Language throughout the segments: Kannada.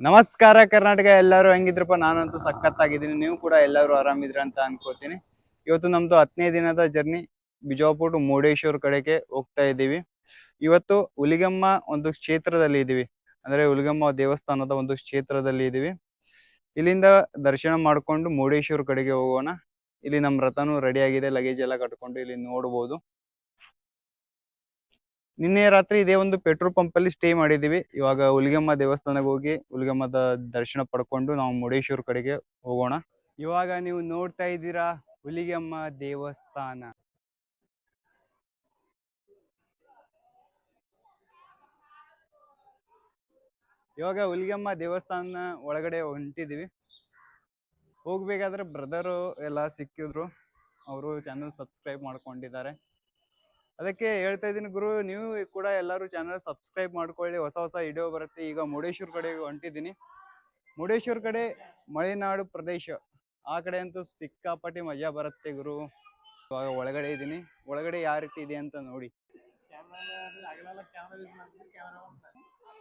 ನಮಸ್ಕಾರ ಕರ್ನಾಟಕ, ಎಲ್ಲರೂ ಹೆಂಗಿದ್ರಪ್ಪ? ನಾನಂತೂ ಸಖತ್ತಾಗಿದ್ದೀನಿ. ನೀವು ಕೂಡ ಎಲ್ಲರೂ ಆರಾಮಿದ್ರ ಅಂತ ಅನ್ಕೋತೀನಿ. ಇವತ್ತು ನಮ್ದು ಹತ್ತನೇ ದಿನದ ಜರ್ನಿ ಬಿಜಾಪುರ್ ಟು ಮುರುಡೇಶ್ವರ ಕಡೆಗೆ ಹೋಗ್ತಾ ಇದ್ದೀವಿ. ಇವತ್ತು ಹುಲಿಗಮ್ಮ ಒಂದು ಕ್ಷೇತ್ರದಲ್ಲಿ ಇದ್ದೀವಿ ಅಂದ್ರೆ ಹುಲಿಗಮ್ಮ ದೇವಸ್ಥಾನದ ಒಂದು ಕ್ಷೇತ್ರದಲ್ಲಿ ಇದ್ದೀವಿ ಇಲ್ಲಿಂದ ದರ್ಶನ ಮಾಡ್ಕೊಂಡು ಮುರುಡೇಶ್ವರ್ ಕಡೆಗೆ ಹೋಗೋಣ. ಇಲ್ಲಿ ನಮ್ಮ ರಥನೂ ರೆಡಿ ಆಗಿದೆ. ಲಗೇಜ್ ಎಲ್ಲ ಕಟ್ಕೊಂಡು ಇಲ್ಲಿ ನೋಡ್ಬೋದು. ನಿನ್ನೆ ರಾತ್ರಿ ಇದೇ ಒಂದು ಪೆಟ್ರೋಲ್ ಪಂಪ್ ಅಲ್ಲಿ ಸ್ಟೇ ಮಾಡಿದೀವಿ ಇವಾಗ ಹುಲಿಗಮ್ಮ ದೇವಸ್ಥಾನಕ್ಕೆ ಹೋಗಿ ಹುಲಿಗಮ್ಮದ ದರ್ಶನ ಪಡ್ಕೊಂಡು ನಾವು ಮುರುಡೇಶ್ವರ ಕಡೆಗೆ ಹೋಗೋಣ. ಇವಾಗ ನೀವು ನೋಡ್ತಾ ಇದ್ದೀರಾ ಹುಲಿಗೆಮ್ಮ ದೇವಸ್ಥಾನ. ಇವಾಗ ಹುಲಿಗೆಮ್ಮ ದೇವಸ್ಥಾನ ಒಳಗಡೆ ಹೊಂಟಿದೀವಿ ಹೋಗ್ಬೇಕಾದ್ರೆ ಬ್ರದರು ಎಲ್ಲ ಸಿಕ್ಕಿದ್ರು. ಅವರು ಚಾನಲ್ ಸಬ್ಸ್ಕ್ರೈಬ್ ಮಾಡ್ಕೊಂಡಿದ್ದಾರೆ. ಅದಕ್ಕೆ ಹೇಳ್ತಾ ಇದ್ದೀನಿ ಗುರು, ನೀವು ಕೂಡ ಎಲ್ಲರೂ ಚಾನಲ್ ಸಬ್ಸ್ಕ್ರೈಬ್ ಮಾಡ್ಕೊಳ್ಳಿ. ಹೊಸ ಹೊಸ ವಿಡಿಯೋ ಬರುತ್ತೆ. ಈಗ ಮುರುಡೇಶ್ವರ ಕಡೆ ಹೊಂಟಿದ್ದೀನಿ. ಮುರುಡೇಶ್ವರ ಕಡೆ ಮಲೆನಾಡು ಪ್ರದೇಶ. ಆ ಕಡೆ ಅಂತೂ ಸಿಕ್ಕಾಪಟ್ಟಿ ಮಜಾ ಬರುತ್ತೆ ಗುರು. ಇವಾಗ ಒಳಗಡೆ ಇದ್ದೀನಿ. ಒಳಗಡೆ ಯಾವ ರೀತಿ ಇದೆ ಅಂತ ನೋಡಿ.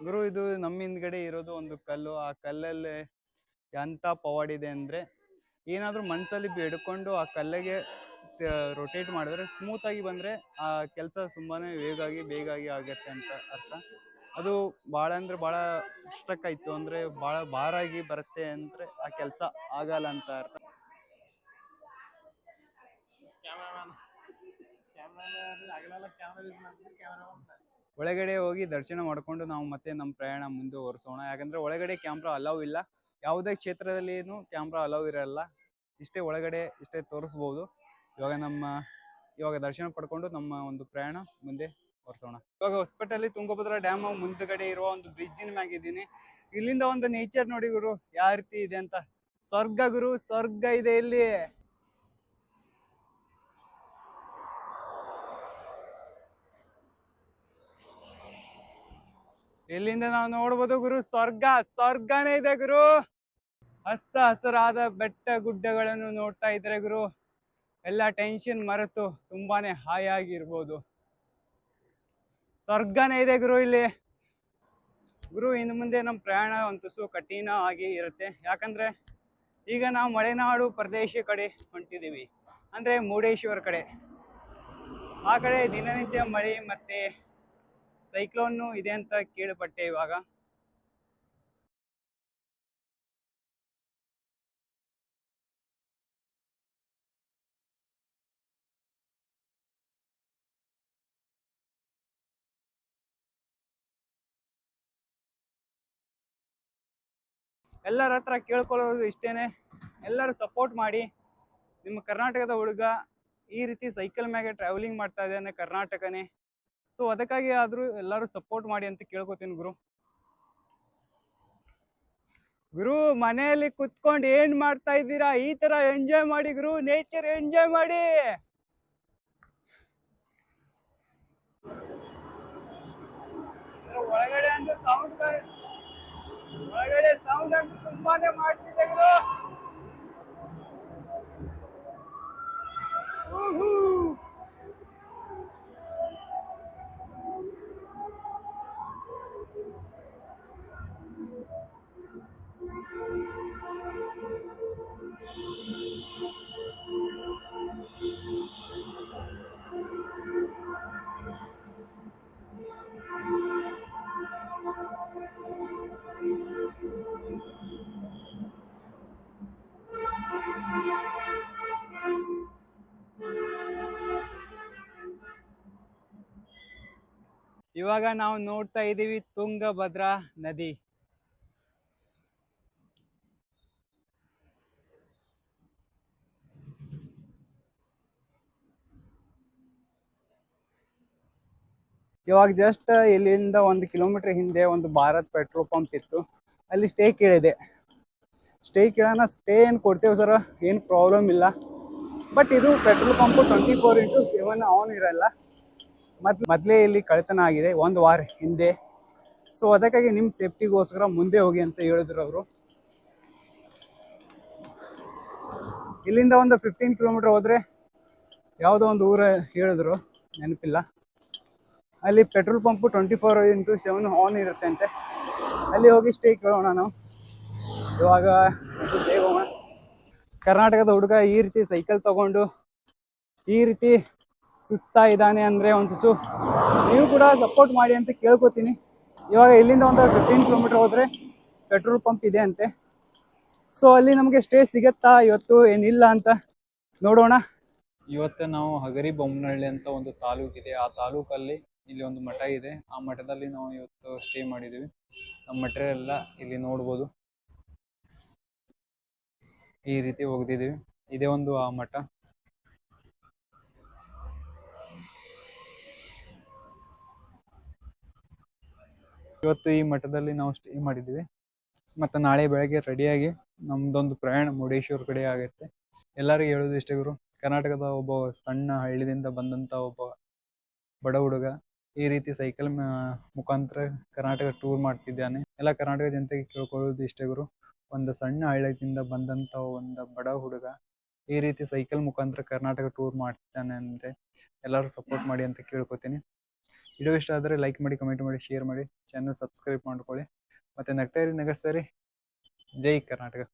ಗುರು, ಇದು ನಮ್ಮ ಹಿಂದ್ಗಡೆ ಇರೋದು ಒಂದು ಕಲ್ಲು. ಆ ಕಲ್ಲಲ್ಲಿ ಎಂತ ಪವಾಡಿದೆ ಅಂದರೆ ಅಂದ್ರೆ ಮನಸ್ಸಲ್ಲಿ ಬೇಡ್ಕೊಂಡು ಆ ಕಲ್ಲಿಗೆ ರೊಟೇಟ್ ಮಾಡಿದ್ರೆ ಸ್ಮೂತ್ ಆಗಿ ಬಂದ್ರೆ ಆ ಕೆಲಸ ತುಂಬಾನೇ ವೇಗಾಗಿ ಬೇಗಾಗಿ ಆಗತ್ತೆ ಅಂತ ಅರ್ಥ. ಅದು ಭಾಳ ಅಂದ್ರೆ ಭಾಳ ಸ್ಟ್ರಕ್ ಆಯ್ತು ಅಂದ್ರೆ ಭಾಳ ಭಾರಾಗಿ ಬರುತ್ತೆ ಅಂದ್ರೆ ಆ ಕೆಲಸ ಆಗಲ್ಲ ಅಂತ ಅರ್ಥ. ಒಳಗಡೆ ಹೋಗಿ ದರ್ಶನ ಮಾಡ್ಕೊಂಡು ನಾವು ಮತ್ತೆ ನಮ್ಮ ಪ್ರಯಾಣ ಮುಂದುವರಿಸೋಣ. ಯಾಕಂದ್ರೆ ಒಳಗಡೆ ಕ್ಯಾಮ್ರಾ ಅಲೌ ಇಲ್ಲ. ಯಾವುದೇ ಕ್ಷೇತ್ರದಲ್ಲಿನೂ ಕ್ಯಾಮ್ರಾ ಅಲೌ ಇರಲ್ಲ. ಇಷ್ಟೇ ಒಳಗಡೆ ಇಷ್ಟೇ ತೋರಿಸ್ಬೋದು. ಇವಾಗ ನಮ್ಮ, ಇವಾಗ ದರ್ಶನ ಪಡ್ಕೊಂಡು ನಮ್ಮ ಒಂದು ಪ್ರಯಾಣ ಮುಂದೆ ಹೊರಸೋಣ ಇವಾಗ ಹೊಸಪೇಟೆಯಲ್ಲಿ ತುಂಗಭದ್ರಾ ಡ್ಯಾಮ್ ಮುಂದ್ಗಡೆ ಇರುವ ಒಂದು ಬ್ರಿಡ್ಜಿನ ಮ್ಯಾಗಿದ್ದೀನಿ ಇಲ್ಲಿಂದ ಒಂದು ನೇಚರ್ ನೋಡಿ ಗುರು, ಯಾವ ರೀತಿ ಇದೆ ಅಂತ. ಸ್ವರ್ಗ ಗುರು, ಸ್ವರ್ಗ ಇದೆ ಇಲ್ಲಿ. ಇಲ್ಲಿಂದ ನಾವು ನೋಡ್ಬೋದು ಗುರು, ಸ್ವರ್ಗ, ಸ್ವರ್ಗನೇ ಇದೆ ಗುರು. ಹಸ ಹಸರಾದ ಬೆಟ್ಟ ಗುಡ್ಡಗಳನ್ನು ನೋಡ್ತಾ ಇದ್ರೆ ಗುರು. ಎಲ್ಲ ಟೆನ್ಷನ್ ಮರೆತು ತುಂಬಾನೇ ಹಾಯಾಗಿರ್ಬೋದು ಸ್ವರ್ಗನೇ ಇದೆ ಗುರು ಇಲ್ಲಿ. ಗುರು, ಇನ್ನು ಮುಂದೆ ನಮ್ಮ ಪ್ರಯಾಣ ಒಂದು ಕಠಿಣ ಆಗಿ ಇರುತ್ತೆ. ಯಾಕಂದ್ರೆ ಈಗ ನಾವು ಮಲೆನಾಡು ಪ್ರದೇಶ ಕಡೆ ಹೊಂಟಿದ್ದೀವಿ. ಅಂದ್ರೆ ಮುರುಡೇಶ್ವರ ಕಡೆ. ಆ ಕಡೆ ದಿನನಿತ್ಯ ಮಳೆ ಮತ್ತೆ ಸೈಕ್ಲೋನು ಇದೆ ಅಂತ ಕೇಳ್ಪಟ್ಟೆ ಇವಾಗ. ಎಲ್ಲರ ಹತ್ರ ಕೇಳ್ಕೊಳ್ಳೋದು ಇಷ್ಟೇನೆ. ಎಲ್ಲರೂ ಸಪೋರ್ಟ್ ಮಾಡಿ. ನಿಮ್ಮ ಕರ್ನಾಟಕದ ಹುಡುಗ ಈ ರೀತಿ ಸೈಕಲ್ ಮ್ಯಾಗೆ ಟ್ರಾವೆಲಿಂಗ್ ಮಾಡ್ತಾ ಇದ್ದಾನೆ ಕರ್ನಾಟಕನೇ. ಸೊ ಅದಕ್ಕಾಗಿ ಆದ್ರೂ ಎಲ್ಲರೂ ಸಪೋರ್ಟ್ ಮಾಡಿ ಅಂತ ಕೇಳ್ಕೊತೀನಿ ಗುರು. ಗುರು ಮನೆಯಲ್ಲಿ ಕುತ್ಕೊಂಡು ಏನ್ ಮಾಡ್ತಾ ಇದ್ದೀರಾ? ಈ ತರ ಎಂಜಾಯ್ ಮಾಡಿ ಗುರು. ನೇಚರ್ ಎಂಜಾಯ್ ಮಾಡಿ. ಒಳಗಡೆ ಅಂದ್ರೆ ಸೌಂಡ್ ಸೌಂಡ್ ಅಂತೂ ತುಂಬಾನೇ ಮಾಡ್ತಿದೆ ಇವಾಗ ನಾವು ನೋಡ್ತಾ ಇದ್ದೀವಿ ತುಂಗಭದ್ರಾ ನದಿ. ಇವಾಗ ಜಸ್ಟ್ ಇಲ್ಲಿಂದ ಒಂದು ಕಿಲೋಮೀಟರ್ ಹಿಂದೆ ಒಂದು ಭಾರತ್ ಪೆಟ್ರೋಲ್ ಪಂಪ್ ಇತ್ತು. ಅಲ್ಲಿ ಸ್ಟೇ ಕೇಳಿದೆ. ಸ್ಟೇ ಕೇಳೋಣ ಸ್ಟೇ ಏನು ಕೊಡ್ತೇವೆ ಸರ್ ಏನು ಪ್ರಾಬ್ಲಮ್ ಇಲ್ಲ. ಬಟ್ ಇದು petrol pump twenty four into seven on ಇರಲ್ಲ. ಮತ್ ಮೊದಲೇ ಇಲ್ಲಿ ಕಳೆತನ ಆಗಿದೆ, ಒಂದು ವಾರ ಹಿಂದೆ. ಸೊ ಅದಕ್ಕಾಗಿ ನಿಮ್ಮ ಸೇಫ್ಟಿಗೋಸ್ಕರ ಮುಂದೆ ಹೋಗಿ ಅಂತ ಹೇಳಿದ್ರು ಅವರು. ಇಲ್ಲಿಂದ ಒಂದು ಫಿಫ್ಟೀನ್ ಕಿಲೋಮೀಟರ್ ಹೋದ್ರೆ ಯಾವುದೋ ಒಂದು ಊರ ಹೇಳಿದ್ರು, ನೆನಪಿಲ್ಲ. ಅಲ್ಲಿ petrol pump twenty four into seven on ಇರುತ್ತೆ ಅಂತೆ. ಅಲ್ಲಿ ಹೋಗಿ ಸ್ಟೇ ಕೇಳೋಣ ನಾವು. ಇವಾಗ ಕರ್ನಾಟಕದ ಹುಡುಗ ಈ ರೀತಿ ಸೈಕಲ್ ತಗೊಂಡು ಈ ರೀತಿ ಸುತ್ತಾ ಇದ್ದಾನೆ ಅಂದ್ರೆ ಒಂದು ಸು ನೀವು ಕೂಡ ಸಪೋರ್ಟ್ ಮಾಡಿ ಅಂತ ಕೇಳ್ಕೊತೀನಿ. ಇವಾಗ ಇಲ್ಲಿಂದ ಒಂದು ಫಿಫ್ಟೀನ್ ಕಿಲೋಮೀಟರ್ ಹೋದ್ರೆ ಪೆಟ್ರೋಲ್ ಪಂಪ್ ಇದೆ ಅಂತೆ. ಸೊ ಅಲ್ಲಿ ನಮಗೆ ಸ್ಟೇ ಸಿಗತ್ತಾ? ಇವತ್ತು ಏನಿಲ್ಲ ಅಂತ ನೋಡೋಣ. ಇವತ್ತು ನಾವು ಹಗರಿ ಬೊಮ್ಮನಹಳ್ಳಿ ಅಂತ ಒಂದು ತಾಲೂಕಿದೆ ಆ ತಾಲೂಕಲ್ಲಿ ಇಲ್ಲಿ ಒಂದು ಮಠ ಇದೆ. ಆ ಮಠದಲ್ಲಿ ನಾವು ಇವತ್ತು ಸ್ಟೇ ಮಾಡಿದ್ದೀವಿ ನಮ್ಮ ಮಟೀರಿಯಲ್ ಇಲ್ಲಿ ನೋಡ್ಬೋದು. ಈ ರೀತಿ ಹೋಗ್ತಿದ್ದೀವಿ ಇದೇ ಒಂದು ಆ ಮಠ. ಇವತ್ತು ಈ ಮಠದಲ್ಲಿ ನಾವು ಸ್ಟೇ ಮಾಡಿದ್ದೀವಿ ಮತ್ತು ನಾಳೆ ಬೆಳಗ್ಗೆ ರೆಡಿಯಾಗಿ ನಮ್ದೊಂದು ಪ್ರಯಾಣ ಮುರುಡೇಶ್ವರ ಕಡೆ ಆಗುತ್ತೆ. ಎಲ್ಲರಿಗೂ ಹೇಳೋದು ಇಷ್ಟೇ ಗುರು, ಕರ್ನಾಟಕದ ಒಬ್ಬ ಸಣ್ಣ ಹಳ್ಳಿದಿಂದ ಬಂದಂಥ ಒಬ್ಬ ಬಡ ಹುಡುಗ ಈ ರೀತಿ ಸೈಕಲ್ ಮುಖಾಂತರ ಕರ್ನಾಟಕ ಟೂರ್ ಮಾಡ್ತಿದ್ದಾನೆ. ಎಲ್ಲ ಕರ್ನಾಟಕ ಜನತೆಗೆ ಕೇಳ್ಕೊಳ್ಳೋದು ಇಷ್ಟೇ ಗುರು, ಒಂದು ಸಣ್ಣ ಹಳ್ಳಿಯಿಂದ ಬಂದಂಥ ಒಂದು ಬಡ ಹುಡುಗ ಈ ರೀತಿ ಸೈಕಲ್ ಮುಖಾಂತರ ಕರ್ನಾಟಕ ಟೂರ್ ಮಾಡ್ತಿದ್ದಾನೆ ಅಂದರೆ ಎಲ್ಲರೂ ಸಪೋರ್ಟ್ ಮಾಡಿ ಅಂತ ಕೇಳ್ಕೊತೀನಿ. ವಿಡಿಯೋ ಇಷ್ಟ ಆದರೆ ಲೈಕ್ ಮಾಡಿ ಕಮೆಂಟ್ ಮಾಡಿ ಶೇರ್ ಮಾಡಿ ಚಾನಲ್ ಸಬ್ಸ್ಕ್ರೈಬ್ ಮಾಡ್ಕೊಳ್ಳಿ. ಮತ್ತು ನಗ್ತಾ ಇರಿ ನಗಸ್ತಾ ಇರಿ ಜೈ ಕರ್ನಾಟಕ.